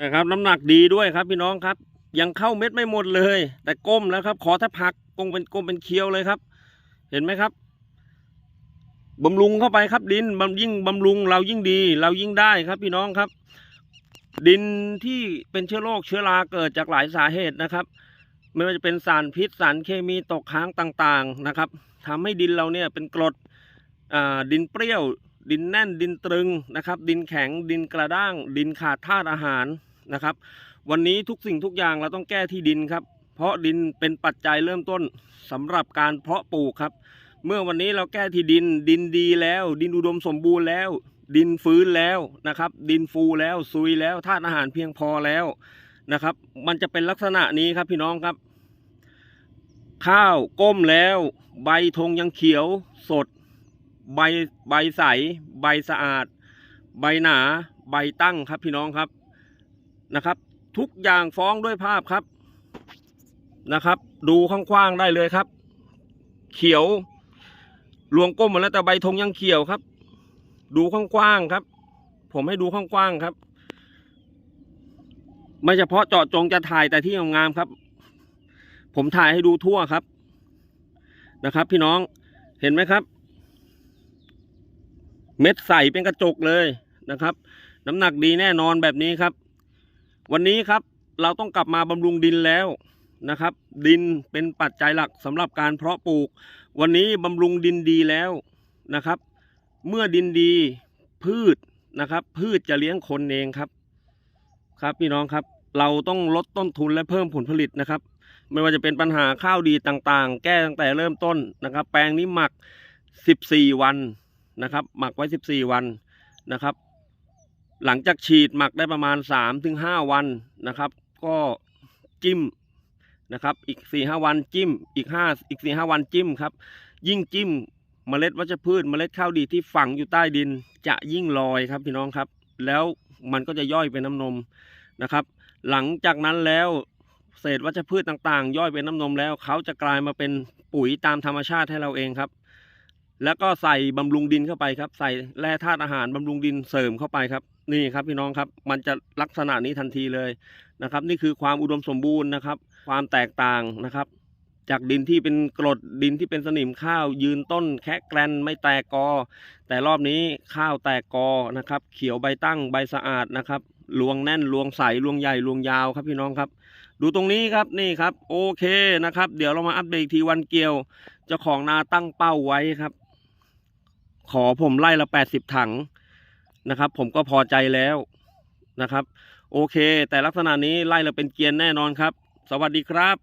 นะครับน้ำหนักดีด้วยครับพี่น้องครับ ยังเข้าเม็ดไม่หมดเลย แต่ก้มแล้วครับ ขอถ้าพักกงเป็นก้มเป็นเคี้ยวเลยครับ เห็นไหมครับบำรุงเข้าไปครับดินบำยิ่งบำรุงเรายิ่งดี เรายิ่งได้ครับพี่น้องครับ ดินที่เป็นเชื้อโรคเชื้อราเกิดจากหลายสาเหตุนะครับ ไม่ว่าจะเป็นสารพิษสารเคมีตกค้างต่างๆนะครับทำให้ดินเราเนี่ยเป็นกรดดินเปรี้ยว ดินแน่นดินตรึงนะครับ ดินแข็งดินกระด้าง ดินขาดธาตุอาหารนะครับ วันนี้ทุกสิ่งทุกอย่างเราต้องแก้ที่ดินครับ เพราะดินเป็นปัจจัยเริ่มต้นสำหรับการเพาะปลูกครับ เมื่อวันนี้เราแก้ที่ดิน ดินดีแล้ว ดินอุดมสมบูรณ์แล้ว ดินฟื้นแล้วนะครับ ดินฟูแล้วซุยแล้วธาตุอาหารเพียงพอแล้วนะครับ มันจะเป็นลักษณะนี้ครับพี่น้องครับ ข้าวก้มแล้ว ใบธงยังเขียวสด ใบใบใส ใบสะอาด ใบหนา ใบตั้งครับพี่น้องครับนะครับ ทุกอย่างฟ้องด้วยภาพครับนะครับ ดูข้างๆได้เลยครับ เขียวรวงก้มหมดแล้วแต่ใบธงยังเขียวครับ ดูข้างกว้างครับ ผมให้ดูข้างกว้างครับ ไม่เฉพาะเจาะจงจะถ่ายแต่ที่งามๆครับ ผมถ่ายให้ดูทั่วครับนะครับ พี่น้องเห็นไหมครับ เม็ดใสเป็นกระจกเลยนะครับ น้ำหนักดีแน่นอนแบบนี้ครับ วันนี้ครับเราต้องกลับมาบำรุงดินแล้วนะครับ ดินเป็นปัจจัยหลักสำหรับการเพาะปลูก วันนี้บำรุงดินดีแล้วนะครับ เมื่อดินดีพืชนะครับ พืชจะเลี้ยงคนเองครับ ครับพี่น้องครับ เราต้องลดต้นทุนและเพิ่มผลผลิตนะครับ ไม่ว่าจะเป็นปัญหาข้าวดีต่างๆ แก้ตั้งแต่เริ่มต้นนะครับ แปลงนี้หมัก 14 วัน นะครับ หมักไว้ 14 วันนะครับ หลังจากฉีดหมักได้ประมาณ 3-5 วันนะครับ ก็จิ้มนะครับอีก4-5วันจิ้มอีก5อีก4-5วันจิ้มครับ ยิ่งจิ้มเมล็ดวัชพืชเมล็ดข้าวดีที่ฝังอยู่ใต้ดินจะยิ่งลอยครับพี่น้องครับ แล้วมันก็จะย่อยเป็นน้ำนมนะครับ หลังจากนั้นแล้วเศษวัชพืชต่างๆ ย่อยเป็นน้ำนมแล้วเขาจะกลายมาเป็นปุ๋ยตามธรรมชาติให้เราเองครับ แล้วก็ใส่บำรุงดินเข้าไปครับ ใส่แร่ธาตุอาหารบำรุงดินเสริมเข้าไปครับ นี่ครับพี่น้องครับ มันจะลักษณะนี้ทันทีเลยนะครับ นี่คือความอุดมสมบูรณ์นะครับ ความแตกต่างนะครับ จากดินที่เป็นกรดดินที่เป็นสนิมข้าวยืนต้นแคะแกรนไม่แตกกอ แต่รอบนี้ข้าวแตกกอนะครับ เขียวใบตั้งใบสะอาดนะครับรวงแน่นรวงใสรวงใหญ่รวงยาวครับพี่น้องครับ ดูตรงนี้ครับนี่ครับ โอเคนะครับ เดี๋ยวเรามาอัปเดตอีกทีวันเกี่ยวเจ้าของนาตั้งเป้าไว้ครับ ขอผมไล่ละแปดสิบถังนะครับ ผมก็พอใจแล้วนะครับ โอเค แต่ลักษณะนี้ไล่ละเป็นเกียร์แน่นอนครับ สวัสดีครับ